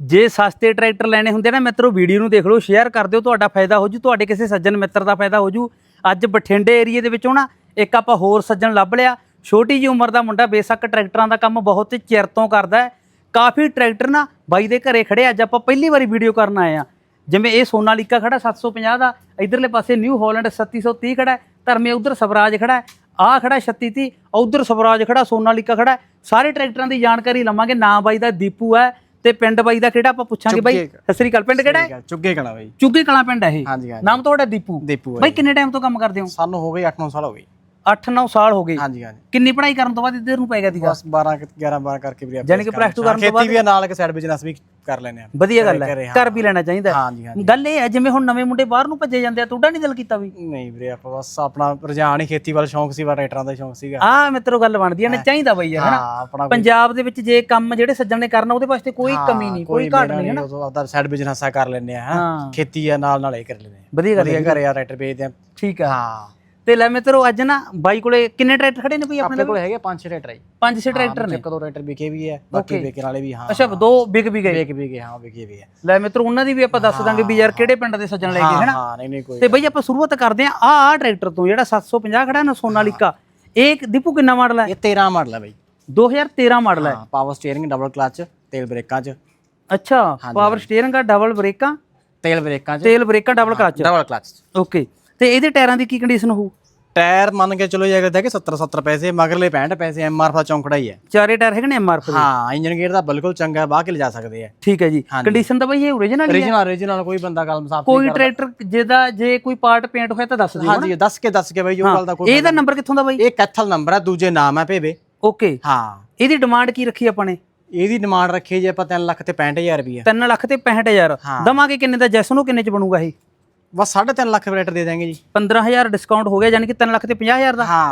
ਜੇ ਸਸਤੇ ਟਰੈਕਟਰ ਲੈਣੇ ਹੁੰਦੇ ਨਾ ਮਿੱਤਰੋ ਵੀਡੀਓ ਨੂੰ ਦੇਖ ਲਓ ਸ਼ੇਅਰ ਕਰ ਦਿਓ ਤੁਹਾਡਾ ਫਾਇਦਾ ਹੋ ਜੂ ਤੁਹਾਡੇ ਕਿਸੇ ਸੱਜਣ ਮਿੱਤਰ ਦਾ ਫਾਇਦਾ ਹੋ ਜੂ। ਅੱਜ ਬਠਿੰਡੇ ਏਰੀਏ ਦੇ ਵਿੱਚੋਂ ਨਾ ਇੱਕ ਆਪਾਂ ਹੋਰ ਸੱਜਣ ਲੱਭ ਲਿਆ। ਛੋਟੀ ਜੀ ਉਮਰ ਦਾ ਮੁੰਡਾ ਬੇਸ਼ੱਕ ਟਰੈਕਟਰਾਂ ਦਾ ਕੰਮ ਬਹੁਤ ਚਿਰ ਤੋਂ ਕਰਦਾ ਹੈ। ਕਾਫੀ ਟਰੈਕਟਰ ਨਾ ਬਾਈ ਦੇ ਘਰੇ ਖੜੇ ਅੱਜ ਆਪਾਂ ਪਹਿਲੀ ਵਾਰੀ ਵੀਡੀਓ ਕਰਨ ਆਏ ਆ। ਜਿਵੇਂ ਇਹ ਸੋਨਾਲੀਕਾ ਖੜਾ 750 ਦਾ ਇਧਰਲੇ ਪਾਸੇ ਨਿਊ ਹਾਲੈਂਡ 3730 ਖੜਾ ਹੈ, ਧਰਮੇ ਉਧਰ ਸਵਰਾਜ ਖੜਾ ਆ ਖੜਾ 3630 ਉਧਰ ਸਵਰਾਜ ਖੜਾ ਸੋਨਾਲੀਕਾ ਖੜਾ ਹੈ। ਸਾਰੇ ਟਰੈਕਟਰਾਂ ਦੀ ਜਾਣਕਾਰੀ ਲਵਾਂਗੇ ਨਾਂ ਬਾਈ ਦਾ ਦੀਪੂ ਹੈ। ਤੇ ਪਿੰਡ ਬਾਈ ਦਾ ਕਿਹੜਾ ਆਪਾਂ ਪੁੱਛਾਂਗੇ ਬਾਈ? ਚੁੱਗੇ। ਸਤਿ ਸ੍ਰੀ ਅਕਾਲ ਪਿੰਡ ਕਿਹੜਾ ਹੈ? ਚੁੱਗੇ ਕਲਾ ਬਾਈ। ਚੁੱਗੀ ਕਲਾਂ ਪਿੰਡ ਹੈ ਇਹ। ਹਾਂਜੀ ਹਾਂਜੀ। ਨਾਮ ਤੁਹਾਡਾ ਦੀਪੂ। ਦੀਪੂ ਬਾਈ ਕਿੰਨੇ ਟਾਈਮ ਤੋਂ ਕੰਮ ਕਰਦੇ ਹੋ? ਸਾਨੂੰ ਹੋ ਗਏ 8-9 ਸਾਲ ਹੋ ਗਏ। 8-9 ਸਾਲ ਹੋ ਗਏ। ਹਾਂਜੀ ਹਾਂਜੀ। ਕਿੰਨੀ ਪੜ੍ਹਾਈ ਕਰਨ ਤੋਂ ਬਾਅਦ ਇੱਧਰ ਨੂੰ ਪੈ ਗਿਆ ਸੀਗਾ? ਬਸ 12 11 12 ਕਰਕੇ ਵੀ ਜਾਣੀ ਕਿ two ਕਰਨ ਤੋਂ ਖੇਤੀ ਵੀ ਨਾਲ ਇੱਕ ਸਾਈਡ ਬਿਜ਼ਨਸ ਵੀ ਕਰ ਲੈਨੇ ਆ। ਵਧੀਆ ਗੱਲ ਹੈ। ਕਰ ਵੀ ਲੈਣਾ ਚਾਹੀਦਾ। ਹਾਂਜੀ ਹਾਂਜੀ। ਗੱਲ ਇਹ ਹੈ ਜਿਵੇਂ ਹੁਣ ਨਵੇਂ ਮੁੰਡੇ ਬਾਹਰ ਨੂੰ ਭੱਜੇ ਜਾਂਦੇ ਆ ਤੁਹਾਡਾ ਨਹੀਂ ਦਿਲ ਕੀਤਾ ਵੀ? ਨਹੀਂ ਵੀਰੇ ਆਪਾਂ ਬਸ ਆਪਣਾ ਰੁਝਾਨ ਹੀ ਖੇਤੀ ਵੱਲ ਸ਼ੌਂਕ ਸੀ ਵਾ ਟਰੈਕਟਰਾਂ ਦਾ ਸ਼ੌਂਕ ਸੀਗਾ। ਆ ਮਿੱਤਰੋ ਗੱਲ ਬਣਦੀ ਹੈ ਨਾ ਚਾਹੀਦਾ ਬਈ ਯਾਰ ਹਨਾ? ਪੰਜਾਬ ਦੇ ਵਿੱਚ ਜੇ ਕੰਮ ਜਿਹੜੇ ਸੱਜਣ ਨੇ ਕਰਨਾ ਉਹਦੇ ਵਾਸਤੇ ਕੋਈ ਕਮੀ ਨਹੀਂ ਕੋਈ ਘਾਟ ਨਹੀਂ ਹੈ ਨਾ ਉਦੋਂ ਆਪਦਾ ਸਾਈਡ ਬਿਜ਼ਨਸ ਆ ਕਰ ਲੈਨੇ ਆ ਖੇਤੀ ਆ ਨਾਲ ਨਾਲ ਇਹ ਕਰ ਲੈਨੇ ਆ। ਵਧੀਆ ਗੱਲ ਹੈ ਘਰੇ ਆ ਟਰੈਕਟਰ ਵੇਚਦੇ ਆ। ਠੀਕ ਆ ਹਾਂ। ਤੇ ਲੈ ਮਿੱਤਰੋ ਅੱਜ ਨਾ ਬਾਈ ਕੋਲੇ ਕਿੰਨੇ ਟਰੈਕਟਰ ਖੜੇ ਨੇ ਬਈ ਆਪਣੇ ਆਪਣੇ ਕੋਲ ਹੈਗੇ ਪੰਜ ਛੇ ਟਰੈਕਟਰ ਆਈ ਪੰਜ ਛੇ ਟਰੈਕਟਰ ਨੇ? ਇੱਕ ਦੋ ਟਰੈਕਟਰ ਵਿਕੇ ਵੀ ਹੈ ਬਾਕੀ ਵੇਚਣ ਵਾਲੇ ਵੀ ਹਾਂ। ਅੱਛਾ ਦੋ ਵਿਕ ਵੀ ਗਏ। ਵੇਚ ਵੀ ਗਏ ਹਾਂ ਵਿਕੇ ਵੀ ਹੈ ਲੈ ਮਿੱਤਰੋ ਉਹਨਾਂ ਦੀ ਵੀ ਆਪਾਂ ਦੱਸ ਦਾਂਗੇ ਵੀ ਯਾਰ ਕਿਹੜੇ ਪਿੰਡ ਦੇ ਸੱਜਣ ਲੈ ਗਏ ਹਾਂ ਹਨਾ? ਹਾਂ ਨਹੀਂ ਨਹੀਂ ਕੋਈ ਤੇ ਬਈ ਆਪਾਂ ਸ਼ੁਰੂਆਤ ਕਰਦੇ ਆਂ ਆ ਆ ਟਰੈਕਟਰ ਤੋਂ ਜਿਹੜਾ 750 ਖੜਾ ਨਾ ਸੋਨਾਲੀਕਾ। ਇਹ ਦੀਪੂ ਕਿੰਨਾ ਮਾਡਲ ਹੈ ਇਹ 13 ਮਾਡਲ ਹੈ ਬਾਈ। 2013 ਮਾਡਲ ਹੈ ਹਾਂ ਪਾਵਰ ਸਟੀਅਰਿੰਗ ਡਬਲ ਕਲਚ ਤੇਲ ਬ੍ਰੇਕਾਂ 'ਚ। ਅੱਛਾ ਪਾਵਰ ਸਟੀਅਰਿੰਗ ਦਾ ਡਬਲ ਬ੍ਰੇਕਾਂ ਤੇਲ ਬ੍ਰੇਕਾਂ 'ਚ। ਤੇਲ ਬ੍ਰੇਕਾਂ double clutch double clutch okay ਤੇ ਇਹਦੇ ਟਾਇਰਾਂ ਦੀ ਕੀ ਕੰਡੀਸ਼ਨ ਹੋਊ? ਟਾਇਰ ਮੰਨ ਕੇ ਚਲੋ ਜੇ ਕਿ 70 70 ਪੈਸੇ ਮਗਰਲੇ 65 ਪੈਸੇ ਐਮਆਰ ਦਾ ਚੌਂਕੜਾ ਹੀ ਹੈ। ਚਾਰੇ ਟਾਇਰ ਹੈਗੇ ਨੇ ਐਮਆਰਐਫ ਦੇ? ਹਾਂ ਇੰਜਨ ਗੇਅਰ ਦਾ ਬਿਲਕੁਲ ਚੰਗਾ ਹੈ, ਬਾਹ ਕੇ ਲਿਜਾ ਸਕਦੇ ਆ ਠੀਕ ਹੈ ਜੀ। ਕੰਡੀਸ਼ਨ ਤਾਂ ਬਈ ਇਹ ਓਰੀਜਨਲ ਹੀ ਹੈ। Origignal origignal ਕੋਈ ਬੰਦਾ ਗੱਲ ਸਾਫ਼ ਕੋਈ ਟਰੈਕਟਰ ਜਿਹਦਾ ਜੇ ਕੋਈ ਪਾਰਟ ਪੇਂਟ ਹੋਇਆ ਤਾਂ ਦੱਸ ਦਿਓ ਹਾਂਜੀ ਦੱਸ ਕੇ ਦੱਸ ਕੇ ਬਾਈ ਜੋ ਗੱਲ ਦਾ ਕੋਈ ਇਹਦਾ ਨੰਬਰ ਕਿੱਥੋਂ ਦਾ ਬਾਈ? ਇਹ ਕੈਥਲ ਨੰਬਰ ਹੈ ਦੂਜੇ ਨਾਮ ਹੈ ਭੇਵੇ। ਓਕੇ ਹਾਂ। ਇਹਦੀ ਡਿਮਾਂਡ ਕੀ ਰੱਖੀ ਆਪਾਂ ਨੇ? ਇਹਦੀ ਡਿਮਾਂਡ ਰੱਖੀ ਜੇ ਆਪਾਂ 3 ਲੱਖ ਤੇ 65000 ਰੁਪਏ 3 ਲੱਖ ਤੇ 65000 ਹਾਂ। ਦਵਾਂਗੇ ਕਿੰਨੇ ਦਾ ਜੈਸ ਨੂੰ ਕਿੰਨੇ ਚ ਬਣੂਗਾ ਇਹ? ਬਸ 3.5 ਲੱਖ ਰੇਟ ਦੇ ਦਾਂਗੇ ਜੀ। 15000 ਡਿਸਕਾਊਂਟ ਹੋ ਗਿਆ ਯਾਨੀ ਕਿ 3 ਲੱਖ ਤੇ 50000 ਦਾ। ਹਾਂ।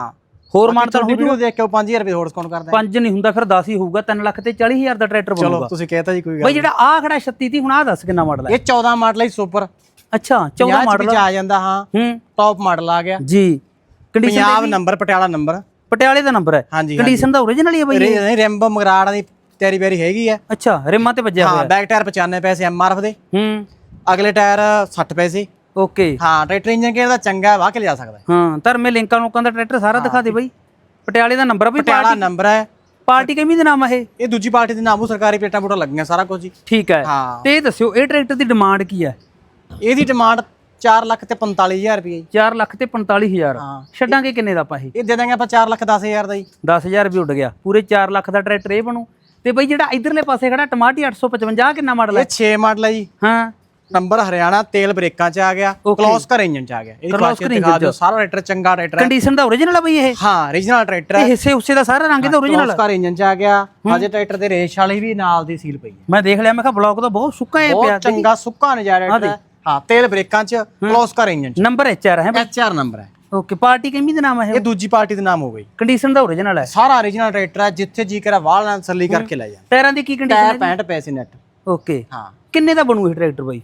ਹੋਰ ਮਾਨ ਤਾਂ ਤੁਹਾਡੀ ਵੀਡੀਓ ਦੇਖ ਕੇ 5000 ਰੁਪਏ ਹੋਰ ਡਿਸਕਾਊਂਟ ਕਰ ਦਾਂਗੇ 5 ਨਹੀਂ ਹੁੰਦਾ ਫਿਰ 10 ਹੀ ਹੋਊਗਾ 3 ਲੱਖ ਤੇ 40000 ਦਾ ਟਰੈਕਟਰ ਚਲੋ ਬਣੂਗਾ ਤੁਸੀਂ ਕਹਿਤਾ ਜੀ ਕੋਈ ਬਈ ਗੱਲ ਜਿਹੜਾ ਆ ਖੜਾ 36 ਤੀ ਹੁਣ ਆ ਦੱਸ ਕਿੰਨਾ ਮਾਡਲ ਹੈ? ਇਹ 14 ਮਾਡਲ ਹੈ ਸੁਪਰ ਅੱਛਾ 14 14 ਮਾਡਲ ਆ ਜਾਂਦਾ ਹਾਂ। ਹੂੰ। ਟੌਪ ਮਾਡਲ ਆ ਗਿਆ। ਜੀ। Condition Punjab number Patiala number ਪਟਿਆਲੇ ਦਾ ਨੰਬਰ ਹੈ। ਹਾਂਜੀ ਕੰਡੀਸ਼ਨ ਦਾ ਓਰੀਜਨਲ ਹੀ ਹੈ ਬਈ ਹਾਂਜੀ ਰੈਂਬੋ ਮਗਰਾੜ ਦੀ ਤਿਆਰੀ ਬੈਰੀ ਹੈਗੀ ਹੈ। ਅੱਛਾ ਰਿਮਾਂ ਤੇ ਵੱਜਿਆ ਹਾਂ ਹੋਇਆ। ਬੈਕ ਟਾਇਰ 95 ਪੈਸੇ ਐਮਆਰਐਫ ਦੇ। ਹੂੰ। ਅਗਲੇ ਟਾਇਰ 60 ਪੈਸੇ। ਓਕੇ ਹਾਂ ਟਰੈਕਟਰ ਇੰਜਨ ਦਾ ਚੰਗਾ ਵਾਹ ਕੇ ਲਿਜਾ ਸਕਦਾ ਹੈ। ਧਰਮੇ ਲਿੰਕਾਂ ਲੋਕਾਂ ਦਾ ਟਰੈਕਟਰ ਸਾਰਾ ਦਿਖਾ ਦੇ ਬਈ। ਪਟਿਆਲੇ ਦਾ ਨੰਬਰ ਆ ਬਈ ਪਟਿਆਲਾ ਨੰਬਰ ਹੈ। ਪਾਰਟੀ ਕਿਵੇਂ ਦੇ ਨਾਮ ਆ ਇਹ? ਇਹ ਦੂਜੀ ਪਾਰਟੀ ਦੇ ਨਾਮੂ ਸਰਕਾਰੀ ਪਲੇਟਾਂ ਪੂਟਾਂ ਲੱਗੀਆਂ ਸਾਰਾ ਕੁਝ ਜੀ ਠੀਕ ਹੈ। ਹਾਂ। ਤੇ ਇਹ ਦੱਸਿਓ ਇਹ ਟਰੈਕਟਰ ਦੀ ਡਿਮਾਂਡ ਕੀ ਹੈ? ਇਹਦੀ ਡਿਮਾਂਡ 4 ਲੱਖ ਤੇ 45000 ਰੁਪਏ ਜੀ। 4 ਲੱਖ ਤੇ 45000 ਹਾਂ। ਛੱਡਾਂਗੇ ਕਿੰਨੇ ਦਾ ਆਪਾਂ ਇਹ? ਇਹ ਦੇ ਦਾਂਗੇ ਆਪਾਂ 4 ਲੱਖ 10000 ਦਾ ਜੀ। 10000 ਵੀ ਉੱਡ ਗਿਆ। ਪੂਰੇ 4 ਲੱਖ ਦਾ ਟਰੈਕਟਰ ਇਹ ਬਣੂ। ਤੇ ਬਈ ਜਿਹੜਾ ਇਧਰਲੇ ਪਾਸੇ ਖੜਾ ਟਮਾਟੀ 855 ਆਹ ਕਿੰਨਾ ਮਾਡਲ ਹੈ? ਇਹ 6 ਮਾਡਲ ਹੈ ਜੀ। ਹਾਂ। ਨੰਬਰ ਹਰਿਆਣਾ ਤੇਲ ਬ੍ਰੇਕਾਂ ਚ ਆ ਗਿਆ ਕਲੋਸ ਕਰ ਇੰਜਨ ਚ ਆ ਗਿਆ। ਇਹਦੀ Close ਖਾਸੀਅਤ ਕਰ ਦਿਖਾ ਦਿਓ। ਸਾਰਾ ਟਰੈਕਟਰ ਚੰਗਾ ਟਰੈਕਟਰ ਹੈ। ਕੰਡੀਸ਼ਨ ਦਾ ਓਰੀਜਨਲ ਆ ਬਈ ਇਹ। ਹਾਂ origignal ਟਰੈਕਟਰ ਤੇ ਹੈ ਹਿੱਸੇ ਉਸੇ ਦਾ ਸਾਰਾ ਰੰਗ ਇਹਦਾ ਓਰੀਜਨਲ ਕਲੋਸ ਕਰ ਇੰਜਨ ਚ ਆ ਗਿਆ। ਹਜੇ ਟਰੈਕਟਰ ਦੇ ਰੇਸ ਵਾਲੀ ਵੀ ਨਾਲ ਦੀ ਸੀਲ ਪਈ ਹੈ। ਮੈਂ ਦੇਖ ਲਿਆ ਮੈਂ ਕਿਹਾ ਬਲੌਕ ਤਾਂ ਬਹੁਤ ਸੁੱਕਾ ਹੈ ਪਿਆ। ਬਹੁਤ ਚੰਗਾ ਸੁੱਕਾ ਨਜ਼ਾਰਾ ਟਰੈਕਟਰ ਹੈ। ਹਾਂ ਤੇਲ ਬ੍ਰੇਕਾਂ ਚ ਕਲੋਸ ਕਰ ਇੰਜਨ ਚ। ਨੰਬਰ ਐਚ ਆਰ ਹੈ HR ਨੰਬਰ ਹੈ। ਓਕੇ ਪਾਰਟੀ ਕਿੰਨੀ ਦਾ ਨਾਮ ਹੈ ਇਹ? ਦੂਜੀ ਪਾਰਟੀ ਦੇ ਨਾਮ ਹੋ ਗਈ। ਕੰਡੀਸ਼ਨ ਦਾ ਓਰੀਜਨਲ ਹੈ। ਸਾਰਾ origignal ਟਰੈਕਟਰ ਹੈ ਜਿੱਥੇ ਜੀ ਕਰਾ ਵਾਲ ਨਾਲ ਸੱਲੀ ਕਰਕੇ ਲੈ ਜਾ ਟਾਇਰਾਂ ਦੀ ਕੀ ਕੰਡੀਸ਼ਨ ਟਾਇਰ 65 ਪੈਸੇ ਨੈਟ। ਓਕੇ ਹਾਂ। ਕਿੰਨੇ ਦਾ ਬਣੂ ਇਹ ਟਰੈਕਟਰ ਬਾਈ?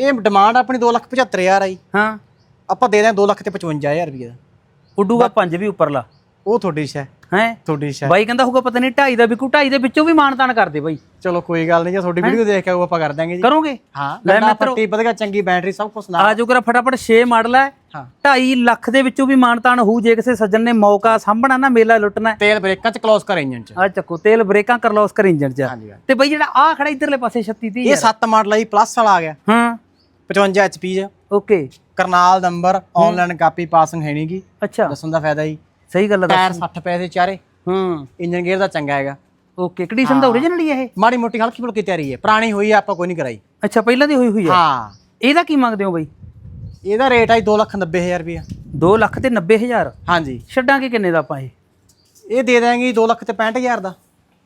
ਇਹ ਡਿਮਾਂਡ ਆਪਣੀ 275000 ਆਈ ਹਾਂ। ਆਪਾਂ ਦੇ ਦਾਂ 2 ਲੱਖ ਤੇ 55000 ਰੁਪਏ ਦਾ ਉੱਡੂਗਾ ਪੰਜ ਵੀ ਉੱਪਰਲਾ। ਉਹ ਤੁਹਾਡੀ ਸ਼ੈ। ਹੈ? ਤੁਹਾਡੀ ਸ਼ੈ। ਬਾਈ ਕਹਿੰਦਾ ਹੋਊਗਾ ਪਤਾ ਨਹੀਂ ਢਾਈ ਦਾ ਵਿਕੂ ਢਾਈ ਦੇ ਵਿੱਚੋਂ ਵੀ ਮਾਨਤਾਨ ਕਰਦੇ ਬਾਈ। ਚਲੋ ਕੋਈ ਗੱਲ ਨਹੀਂ ਜੇ ਤੁਹਾਡੀ ਵੀਡੀਓ ਦੇਖ ਕੇ ਆਊ ਆਪਾਂ ਕਰ ਦਾਂਗੇ ਜੀ। ਕਰੋਗੇ? ਹਾਂ ਲੈ ਲੈ ਮੈਂ ਪੱਟੀ ਵਧੀਆ ਚੰਗੀ ਬੈਟਰੀ ਸਭ ਕੁਝ ਨਾਲ। ਆ ਜੋ ਕਰਾ ਫਟਾਫਟ 6 ਮਾਡਲ ਹੈ ਹਾਂ। 2.5 ਲੱਖ ਦੇ ਵਿੱਚੋਂ ਵੀ ਮਾਨਤਾਨ ਹੋਊ ਜੇ ਕਿਸੇ ਸੱਜਣ ਨੇ ਮੌਕਾ ਸਾਂਭਣਾ ਨਾ ਮੇਲਾ ਲੁੱਟਣਾ। ਤੇਲ ਬ੍ਰੇਕਾਂ ਚ ਕਲੋਸ ਕਰ ਇੰਜਨ ਚ। ਆ ਚੱਕੋ ਤੇਲ ਬ੍ਰੇਕਾਂ ਕਰਲੋਸ ਕਰ ਇੰਜਨ ਚ। ਤੇ ਬਾਈ ਜਿਹੜਾ ਆ ਖੜਾ ਇਧਰਲੇ ਪਾਸੇ 36 30 ਇਹ 7 ਮਾਡਲ ਆਈ ਪਲੱਸ ਵਾਲਾ ਆ ਗਿਆ। ਹਾਂ। 55 HP ਚ। Okay Karnal number online copy passing ਹੈ ਨਹੀਂਗੀ ਅੱਛਾ। ਦੱਸਣ ਦਾ ਫਾਇਦਾ ਜੀ। ਸਹੀ ਗੱਲ ਹੈ ਟਾਇਰ 60 ਪੈਸੇ ਚਾਰੇ। ਹਾਂ। ਇੰਜਨ ਗੇਅਰ ਦਾ ਚੰਗਾ ਹੈਗਾ। ਓਕੇ ਕੰਡੀਸ਼ਨ ਦਾ ਓਰੀਜਨਲ ਹੀ ਹੈ ਇਹ? ਮਾੜੀ ਮੋਟੀ ਹਲਕੀ ਫੁਲਕੀ ਤਿਆਰੀ ਹੈ। ਪੁਰਾਣੀ ਹੋਈ ਹੈ ਆਪਾਂ ਕੋਈ ਨਹੀਂ ਕਰਾਈ। ਅੱਛਾ ਪਹਿਲਾਂ ਦੀ ਹੋਈ ਹੋਈ ਹੈ ਹਾਂ। ਇਹਦਾ ਕੀ ਮੰਗਦੇ ਹੋ ਬਾਈ? ਇਹਦਾ ਰੇਟ ਆਈ 290000 ਰੁਪਏ 2 ਲੱਖ ਤੇ 90000 ਹਾਂਜੀ। ਛੱਡਾਂਗੇ ਕਿੰਨੇ ਦਾ ਆਪਾਂ ਇਹ? ਇਹ ਦੇ ਦਾਂਗੇ 2 ਲੱਖ ਤੇ 65000 ਦਾ।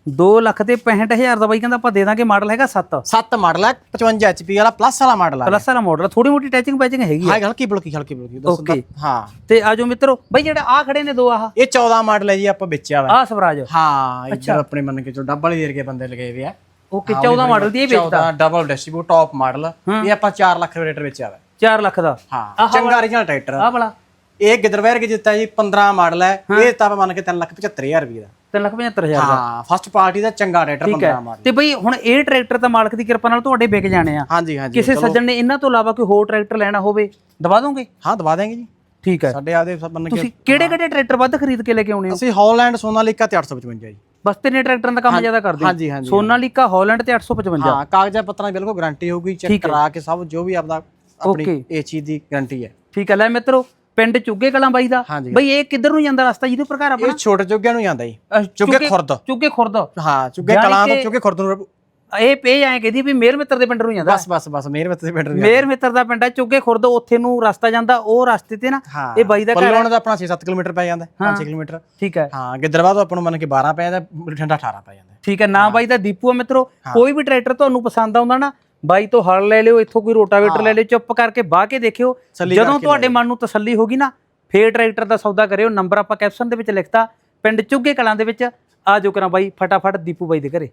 2 ਲੱਖ ਤੇ 65000 ਦਾ ਬਾਈ ਕਹਿੰਦਾ ਆਪਾਂ ਦੇ ਦਾਂਗੇ ਮਾਡਲ ਹੈਗਾ 7 7 ਮਾਡਲ ਹੈ 55 HP ਵਾਲਾ ਪਲੱਸ ਵਾਲਾ ਮਾਡਲ ਆ ਪਲੱਸ ਵਾਲਾ ਮਾਡਲ ਥੋੜੀ ਮੋਟੀ ਟੈਚਿੰਗ ਬੈਚਿੰਗ ਹੈਗੀ ਆ। ਹਾਂ ਹਲਕੀ ਫੁਲਕੀ ਹਲਕੀ ਦੱਸੋ Okay. ਹਾਂ। ਤੇ ਆਜੋ ਮਿੱਤਰੋ ਬਾਈ ਜਿਹੜਾ ਆ ਖੜੇ ਨੇ ਦੋ ਆਹ। ਇਹ 14 ਮਾਡਲ ਹੈ ਜੀ ਆਪਾਂ ਵੇਚਿਆ ਵਾ ਆ ਸਵਰਾਜ। ਹਾਂ ਇੱਧਰ ਆਪਣੇ ਮੰਨ ਕੇ ਚੋ ਡੱਬਲ ਹੀ ਕੇ ਬੰਦੇ ਲਗੇ ਹੋਏ ਆ। ਓਕੇ 14 ਮਾਡਲ ਦੀ ਇਹ ਵੇਚਦਾ 14 ਡਬਲ ਡੈਸ਼ਬੋਰਡ ਟੌਪ ਮਾਡਲ ਇਹ ਆਪਾਂ 4 ਲੱਖ ਰੇਟ ਵੇਚਿਆ ਵਾ 4 ਲੱਖ ਦਾ। ਹਾਂ ਚੰਗਾ original ਟਰੈਕਟਰ ਆਹ ਵਾਲਾ। ਇਹ ਗਿੱਦਰਵੈਰ ਕੇ ਜਿੱਤਾ ਜੀ? 15 ਮਾਡਲ ਹੈ। ਇਹ ਤਾਂ ਆਪਾਂ ਮੰਨ ਕੇ 375000 ਰੁਪਏ ਦਾ। 375000 ਦਾ। ਹਾਂ ਫਸਟ ਪਾਰਟੀ ਦਾ ਚੰਗਾ ਟਰੈਕਟਰ ਠੀਕ 15 ਹੈ ਮਾਡਲ। ਤੇ ਬਈ ਹੁਣ ਇਹ ਟਰੈਕਟਰ ਤਾਂ ਮਾਲਕ ਦੀ ਕਿਰਪਾ ਨਾਲ ਤੁਹਾਡੇ ਵਿਕ ਜਾਣੇ ਆ। ਹਾਂਜੀ ਹਾਂਜੀ ਕਿਸੇ ਸੱਜਣ ਨੇ ਇਹਨਾਂ ਤੋਂ ਇਲਾਵਾ ਕੋਈ ਹੋਰ ਟਰੈਕਟਰ ਲੈਣਾ ਹੋਵੇ ਦਵਾ ਦੋਗੇ? ਹਾਂ ਦਵਾ ਦੇਂਗੇ ਜੀ। ਠੀਕ ਹੈ। ਸਾਡੇ ਆਦੇ ਸਭ ਮੰਨ ਕੇ ਤੁਸੀਂ ਕਿਹੜੇ ਕਿਹੜੇ ਟਰੈਕਟਰ ਵੱਧ ਖਰੀਦ ਕੇ ਲੈ ਕੇ ਆਉਣੇ ਹੋ? ਅਸੀਂ ਹਾਲੈਂਡ ਸੋਨਾਲੀਕਾ ਤੇ 855 ਜੀ। ਬਸ ਤਿੰਨੇ ਟਰੈਕਟਰਾਂ ਦਾ ਕੰਮ ਜ਼ਿਆਦਾ ਕਰਦੇ ਹੋ। ਹਾਂਜੀ ਹਾਂਜੀ ਸੋਨਾਲੀਕਾ ਹਾਲੈਂਡ ਤੇ 855 ਹਾਂ ਕਾਗਜ਼ਾਂ ਪੱਤਰਾਂ ਬਿਲਕੁਲ ਗਾਰੰਟੀ ਹੋਊਗੀ ਚੈੱਕ ਕਰਾ ਕੇ ਸਭ ਜੋ ਵੀ ਆਪਦਾ ਆਪਣੀ. ਇਹ ਚੀਜ਼ ਦੀ ਗਾਰੰਟੀ ਹੈ। ਠੀਕ ਹੈ। ਲੈ ਮਿੱਤਰੋ ਪਿੰਡ ਚੁੱਗੇ ਕਲਾਂ ਬਾਈ ਦਾ? ਹਾਂਜੀ। ਬਈ ਇਹ ਕਿੱਧਰ ਨੂੰ ਜਾਂਦਾ ਰਸਤਾ ਜਿਹਦੇ ਪ੍ਰਕਾਰ ਆਪਣਾ? ਇਹ ਛੋਟੇ ਚੁੱਗਿਆਂ ਨੂੰ ਜਾਂਦਾ ਜੀ। ਅਹ, ਚੁੱਗੇ ਖੁਰਦ। ਚੁੱਗੇ ਖੁਰਦ। ਹਾਂ ਚੁੱਗੇ ਯਾਨੀ ਕਲਾਂ ਤੋਂ ਕਿ- ਚੁੱਗੇ ਖੁਰਦ ਨੂੰ ਇਹ ਪੇ ਐਂ ਕਹਿੰਦੀ ਵੀ ਮੇਰ ਮਿੱਤਰ ਦੇ ਪਿੰਡ ਨੂੰ ਜਾਂਦਾ ਬਸ ਬਸ ਬਸ ਮੇਰੇ ਮੱਥੇ ਪਿੰਡ ਨੂੰ ਮੇਰ ਮਿੱਤਰ ਦਾ ਪਿੰਡ ਹੈ ਚੁੱਗੇ ਖੁਰਦ ਉੱਥੇ ਨੂੰ ਰਸਤਾ ਜਾਂਦਾ ਉਹ ਰਸਤੇ ਤੇ ਨਾ ਹਾਂ ਇਹ ਬਾਈ ਦਾ ਘਰ ਹੈ। ਪੱਲੋਣ ਦਾ ਆਪਣਾ 6-7 ਕਿਲੋਮੀਟਰ ਪੈ ਜਾਂਦਾ 5-6 ਕਿਲੋਮੀਟਰ। ਠੀਕ ਹੈ। ਹਾਂ ਗਿੱਦਰਵਾ ਤੋਂ ਆਪਾਂ ਨੂੰ ਮੰਨ ਕੇ 12 ਪੈ ਜਾਂਦਾ ਬਠਿੰਡਾ 18 ਪੈ ਜਾਂਦਾ। ਠੀਕ ਹੈ ਨਾ ਬਾਈ ਦਾ ਦੀਪੂ ਆ ਮਿੱਤਰੋ ਕੋਈ ਵੀ ਟਰੈਕਟਰ ਤੁਹਾਨੂੰ ਪਸੰਦ ਆਉਂਦਾ ਨਾ ਬਾਈ ਤੋਂ ਹਲ ਲੈ ਲਿਓ ਇੱਥੋਂ ਕੋਈ ਰੋਟਾਵੇਟਰ ਲੈ ਲਿਓ ਚੁੱਪ ਕਰਕੇ ਬਾਹ ਕੇ ਦੇਖਿਓ। ਜਦੋਂ ਤੁਹਾਡੇ ਮਨ ਨੂੰ ਤਸੱਲੀ ਹੋਗੀ ਨਾ ਫੇਰ ਟਰੈਕਟਰ ਦਾ ਸੌਦਾ ਕਰਿਓ। ਨੰਬਰ ਆਪਾਂ ਕੈਪਸ਼ਨ ਦੇ ਵਿੱਚ ਲਿਖਤਾ ਪਿੰਡ ਚੁੱਗੇ ਕਲਾਂ ਦੇ ਵਿੱਚ। ਆ ਜੋ ਕਰਾਂ ਬਾਈ ਫਟਾਫਟ ਦੀਪੂ ਬਾਈ ਦੇ ਘਰੇ।